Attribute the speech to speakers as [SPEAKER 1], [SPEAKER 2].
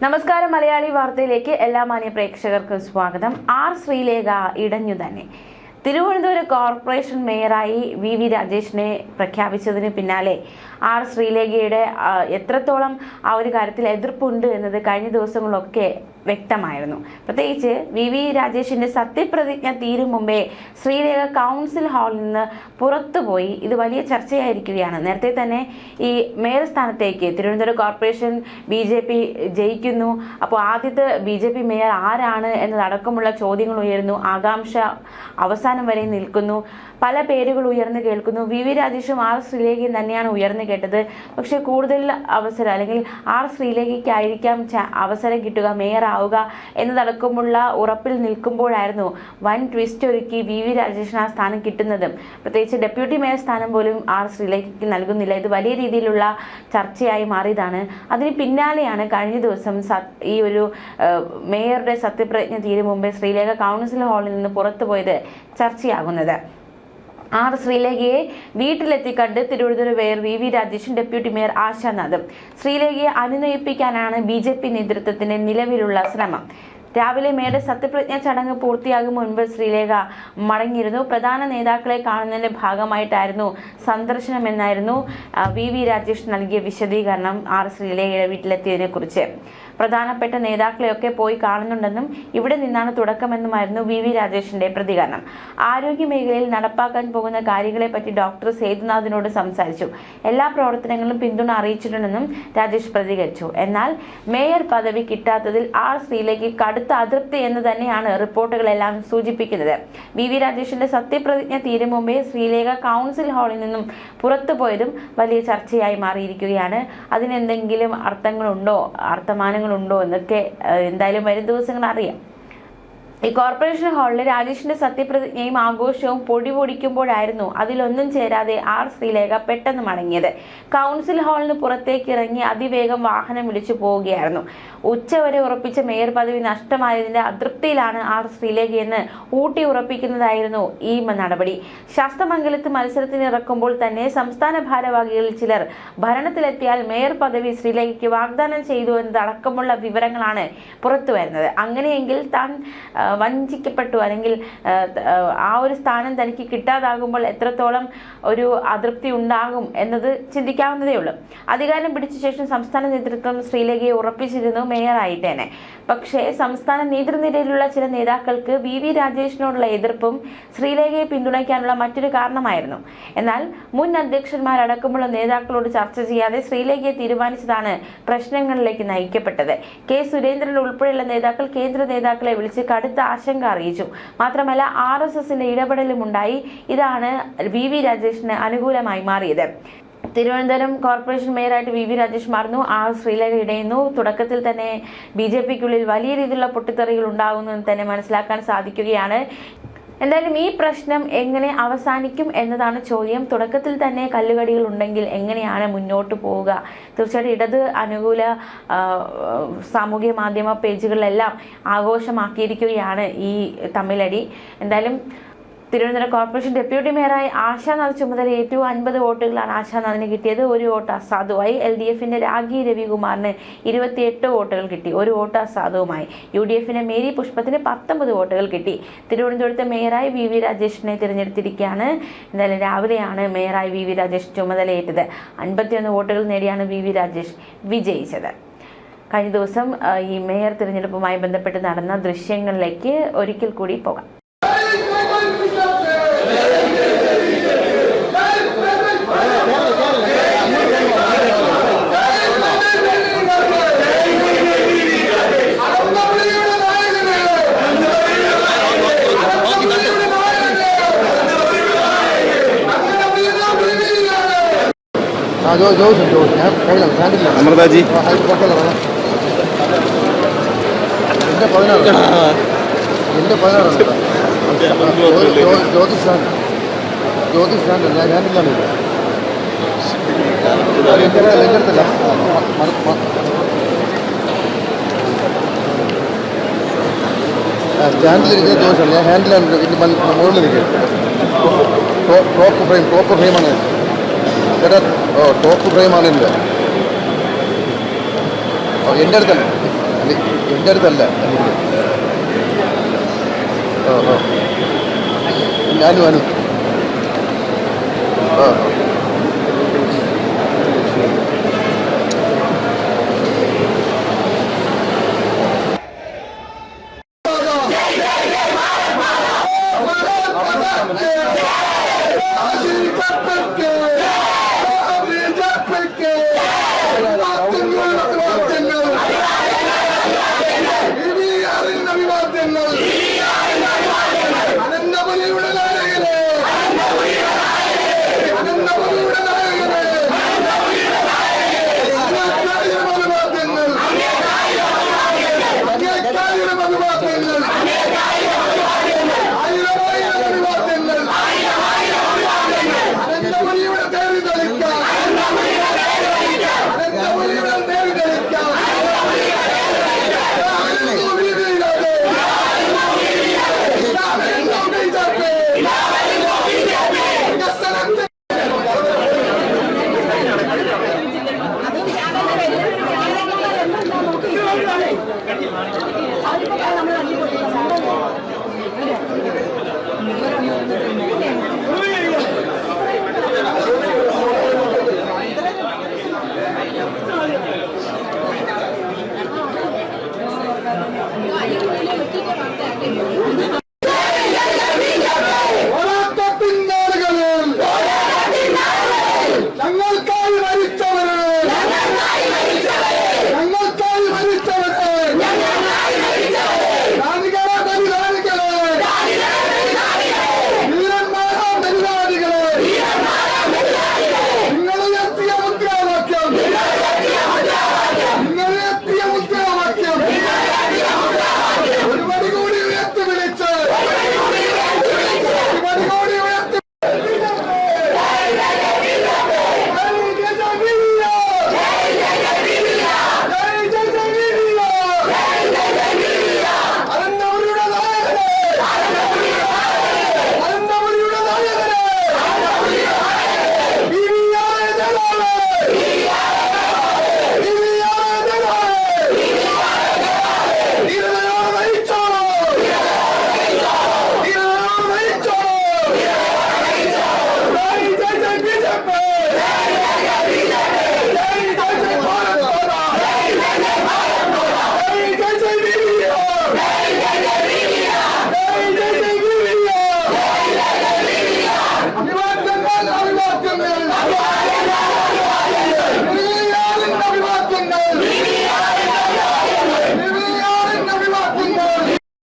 [SPEAKER 1] നമസ്കാരം മലയാളി വാർത്തയിലേക്ക് എല്ലാ മാന്യ പ്രേക്ഷകർക്കും സ്വാഗതം. ആർ ശ്രീലേഖ ഇടഞ്ഞു തന്നെ. തിരുവനന്തപുരം കോർപ്പറേഷൻ മേയറായി വി വി രാജേഷിനെ പ്രഖ്യാപിച്ചതിന് പിന്നാലെ ആർ ശ്രീലേഖയുടെ എത്രത്തോളം ആ ഒരു കാര്യത്തിൽ എതിർപ്പുണ്ട് എന്നത് കഴിഞ്ഞ ദിവസങ്ങളിലൊക്കെ വ്യക്തമായിരുന്നു. പ്രത്യേകിച്ച് വി വി രാജേഷിന്റെ സത്യപ്രതിജ്ഞ തീരും മുമ്പേ ശ്രീലേഖ കൗൺസിൽ ഹാളിൽ നിന്ന് പുറത്തുപോയി ഇത് വലിയ ചർച്ചയായിരിക്കുകയാണ്. നേരത്തെ തന്നെ ഈ മേയർ സ്ഥാനത്തേക്ക് Thiruvananthapuram corporation B J P ജയിക്കുന്നു. അപ്പോൾ ആദ്യത്തെ ബി ജെ പി മേയർ ആരാണ് എന്നതടക്കമുള്ള ചോദ്യങ്ങൾ ഉയരുന്നു. ആകാംക്ഷ അവസാനം വരെ നിൽക്കുന്നു. പല പേരുകൾ ഉയർന്നു കേൾക്കുന്നു. വി വി രാജേഷും ആർ ശ്രീലേഖയും തന്നെയാണ് ഉയർന്നു കേട്ടത്. പക്ഷേ കൂടുതൽ അവസരം അല്ലെങ്കിൽ ആർ ശ്രീലേഖയ്ക്കായിരിക്കാം അവസരം കിട്ടുക മേയർ ആവുക എന്നതടക്കമുള്ള ഉറപ്പിൽ നിൽക്കുമ്പോഴായിരുന്നു വൻ ട്വിസ്റ്റ് ഒരുക്കി വി വി രാജേഷിന് ആ സ്ഥാനം കിട്ടുന്നതും. പ്രത്യേകിച്ച് ഡെപ്യൂട്ടി മേയർ സ്ഥാനം പോലും ആർ ശ്രീലേഖയ്ക്ക് നൽകുന്നില്ല. ഇത് വലിയ രീതിയിലുള്ള ചർച്ചയായി മാറിയതാണ്. അതിന് പിന്നാലെയാണ് കഴിഞ്ഞ ദിവസം ഈ ഒരു മേയറുടെ സത്യപ്രതിജ്ഞ തീരെ മുമ്പേ ശ്രീലേഖ കൗൺസിൽ ഹാളിൽ നിന്ന് പുറത്തു പോയത് ചർച്ചയാകുന്നത്. ആർ ശ്രീലേഖയെ വീട്ടിലെത്തി കണ്ട് തിരുവനന്തപുരം മേയർ വി വി രാജേഷും ഡെപ്യൂട്ടി മേയർ ആശാനാഥും. ശ്രീലേഖയെ അനുനയിപ്പിക്കാനാണ് ബി ജെ പി നേതൃത്വത്തിന്റെ നിലവിലുള്ള ശ്രമം. രാവിലെ മേയുടെ സത്യപ്രതിജ്ഞ ചടങ്ങ് പൂർത്തിയാകും മുൻപ് ശ്രീലേഖ മടങ്ങിയിരുന്നു. പ്രധാന നേതാക്കളെ കാണുന്നതിന്റെ ഭാഗമായിട്ടായിരുന്നു സന്ദർശനമെന്നായിരുന്നു വി വി രാജേഷ് നൽകിയ വിശദീകരണം ആർ ശ്രീലേഖയുടെ വീട്ടിലെത്തിയതിനെ കുറിച്ച് പ്രധാനപ്പെട്ട നേതാക്കളെയൊക്കെ പോയി കാണുന്നുണ്ടെന്നും ഇവിടെ നിന്നാണ് തുടക്കമെന്നുമായിരുന്നു വി വി രാജേഷിന്റെ പ്രതികരണം. ആരോഗ്യ മേഖലയിൽ നടപ്പാക്കാൻ പോകുന്ന കാര്യങ്ങളെ പറ്റി ഡോക്ടർ സേതുനാഥിനോട് സംസാരിച്ചു. എല്ലാ പ്രവർത്തനങ്ങളും പിന്തുണ അറിയിച്ചിട്ടുണ്ടെന്നും രാജേഷ് പ്രതികരിച്ചു. എന്നാൽ മേയർ പദവി കിട്ടാത്തതിൽ ആർ ശ്രീലേക്ക് കടുത്ത അതൃപ്തി എന്ന് തന്നെയാണ് റിപ്പോർട്ടുകളെല്ലാം സൂചിപ്പിക്കുന്നത്. വി വി രാജേഷിന്റെ സത്യപ്രതിജ്ഞ തീരും മുമ്പേ ശ്രീലേഖ കൗൺസിൽ ഹാളിൽ നിന്നും പുറത്തുപോയതും വലിയ ചർച്ചയായി മാറിയിരിക്കുകയാണ്. അതിനെന്തെങ്കിലും അർത്ഥങ്ങളുണ്ടോ? അർത്ഥമാനങ്ങളുണ്ടോ എന്നൊക്കെ എന്തായാലും വരും ദിവസങ്ങൾ അറിയാം. ഈ കോർപ്പറേഷൻ ഹാളിൽ രാജേഷിന്റെ സത്യപ്രതിജ്ഞയും ആഘോഷവും പൊടി പൊടിക്കുമ്പോഴായിരുന്നു അതിലൊന്നും ചേരാതെ ആർ ശ്രീലേഖ പെട്ടെന്ന് മടങ്ങിയത്. കൗൺസിൽ ഹാളിന് പുറത്തേക്ക് ഇറങ്ങി അതിവേഗം വാഹനം വിളിച്ചു പോവുകയായിരുന്നു. ഉച്ചവരെ ഉറപ്പിച്ച മേയർ പദവി നഷ്ടമായതിന്റെ അതൃപ്തിയിലാണ് ആർ ശ്രീലേഖയെന്ന് ഊട്ടി ഉറപ്പിക്കുന്നതായിരുന്നു ഈ നടപടി. ശാസ്തമംഗലത്ത് മത്സരത്തിന് ഇറക്കുമ്പോൾ തന്നെ സംസ്ഥാന ഭാരവാഹികളിൽ ചിലർ ഭരണത്തിലെത്തിയാൽ മേയർ പദവി ശ്രീലേഖയ്ക്ക് വാഗ്ദാനം ചെയ്തു എന്നതടക്കമുള്ള വിവരങ്ങളാണ് പുറത്തുവരുന്നത്. അങ്ങനെയെങ്കിൽ താൻ വഞ്ചിക്കപ്പെട്ടു. അല്ലെങ്കിൽ ആ, ഒരു സ്ഥാനം തനിക്ക് കിട്ടാതാകുമ്പോൾ എത്രത്തോളം ഒരു അതൃപ്തി ഉണ്ടാകും എന്നത് ചിന്തിക്കാവുന്നതേ ഉള്ളൂ. അധികാരം പിടിച്ച ശേഷം സംസ്ഥാന നേതൃത്വം ശ്രീലേഖയെ ഉറപ്പിച്ചിരുന്നു മേയറായിട്ടേനെ പക്ഷേ സംസ്ഥാന നേതൃനിരയിലുള്ള ചില നേതാക്കൾക്ക് വി. വി. രാജേഷിനോടുള്ള എതിർപ്പും ശ്രീലേഖയെ പിന്തുണയ്ക്കാനുള്ള മറ്റൊരു കാരണമായിരുന്നു. എന്നാൽ മുൻ അധ്യക്ഷന്മാരടക്കമുള്ള നേതാക്കളോട് ചർച്ച ചെയ്യാതെ ശ്രീലേഖയെ തീരുമാനിച്ചതാണ് പ്രശ്നങ്ങളിലേക്ക് നയിക്കപ്പെട്ടത്. കെ. സുരേന്ദ്രൻ ഉൾപ്പെടെയുള്ള നേതാക്കൾ കേന്ദ്ര നേതാക്കളെ വിളിച്ച് കടുത്ത ആശങ്ക അറിയിച്ചു. മാത്രമല്ല ആർ എസ് എസിന്റെ ഇടപെടലും ഉണ്ടായി. ഇതാണ് വി വി രാജേഷിന് അനുകൂലമായി മാറിയത്. തിരുവനന്തപുരം കോർപ്പറേഷൻ മേയറായിട്ട് വി വി രാജേഷ് മാറുന്നു. ആർ ശ്രീലേഖ ഇടയുന്നു. തുടക്കത്തിൽ തന്നെ ബി ജെ പിക്കുള്ളിൽ വലിയ രീതിയിലുള്ള പൊട്ടിത്തെറികൾ ഉണ്ടാകുന്നു എന്ന് തന്നെ മനസ്സിലാക്കാൻ സാധിക്കുകയാണ്. എന്തായാലും ഈ പ്രശ്നം എങ്ങനെ അവസാനിക്കും എന്നതാണ് ചോദ്യം. തുടക്കത്തിൽ തന്നെ കല്ലുകടികൾ ഉണ്ടെങ്കിൽ എങ്ങനെയാണ് മുന്നോട്ട് പോവുക? തീർച്ചയായിട്ടും ഇടത് അനുകൂല സാമൂഹ്യ മാധ്യമ പേജുകളിലെല്ലാം ആഘോഷമാക്കിയിരിക്കുകയാണ് ഈ തമ്മിലടി. എന്തായാലും തിരുവനന്തപുരം കോർപ്പറേഷൻ ഡെപ്യൂട്ടി മേയറായി ആശാനാഥ് ചുമതല ഏറ്റവും അൻപത് വോട്ടുകളാണ് ആശാനാഥിന് കിട്ടിയത്. ഒരു വോട്ട് അസാധുവായി. എൽ ഡി എഫിന്റെ രാഗി രവികുമാറിന് ഇരുപത്തിയെട്ട് വോട്ടുകൾ കിട്ടി. ഒരു വോട്ട് അസാധുവുമായി. യു ഡി എഫിന്റെ മേരി പുഷ്പത്തിന് പത്തൊമ്പത് വോട്ടുകൾ കിട്ടി. തിരുവനന്തപുരത്തെ മേയറായി വി വി രാജേഷിനെ തിരഞ്ഞെടുത്തിരിക്കുകയാണ്. എന്തായാലും രാവിലെയാണ് മേയറായി വി വി രാജേഷ് ചുമതലയേറ്റത് അൻപത്തിയൊന്ന് വോട്ടുകൾ നേടിയാണ് വി വി രാജേഷ് വിജയിച്ചത്. കഴിഞ്ഞ ദിവസം ഈ മേയർ തിരഞ്ഞെടുപ്പുമായി ബന്ധപ്പെട്ട് നടന്ന ദൃശ്യങ്ങളിലേക്ക് ഒരിക്കൽ കൂടി പോകാം.
[SPEAKER 2] അമൃതാജി
[SPEAKER 3] പുറത്തല്ല വേണം എൻ്റെ പതിനാറ് ജ്യോതിഷാണ് ജ്യോതിഷ് സ്റ്റാൻഡ് ജ്യോതിഷ് സ്റ്റാൻഡ് ഞാൻ ഞാനില്ലാണ് ആ, സ്റ്റാൻഡിലിരിക്കുന്ന ഞാൻ ഹാൻഡിലാണ് മുകളിലിരിക്കുക ടോപ്പ് ഫ്രെയിം ടോപ്പ് ഫ്രെയിമാണ് ചേട്ടാ ഓ ടോപ്പ് ഫ്രെയിമാണ് എന്റെ എന്റെ അടുത്തല്ല? എന്റെ അടുത്തല്ല? എന്റെ ഞാനും അനു ആ
[SPEAKER 2] അനന്തപുരിയുടെ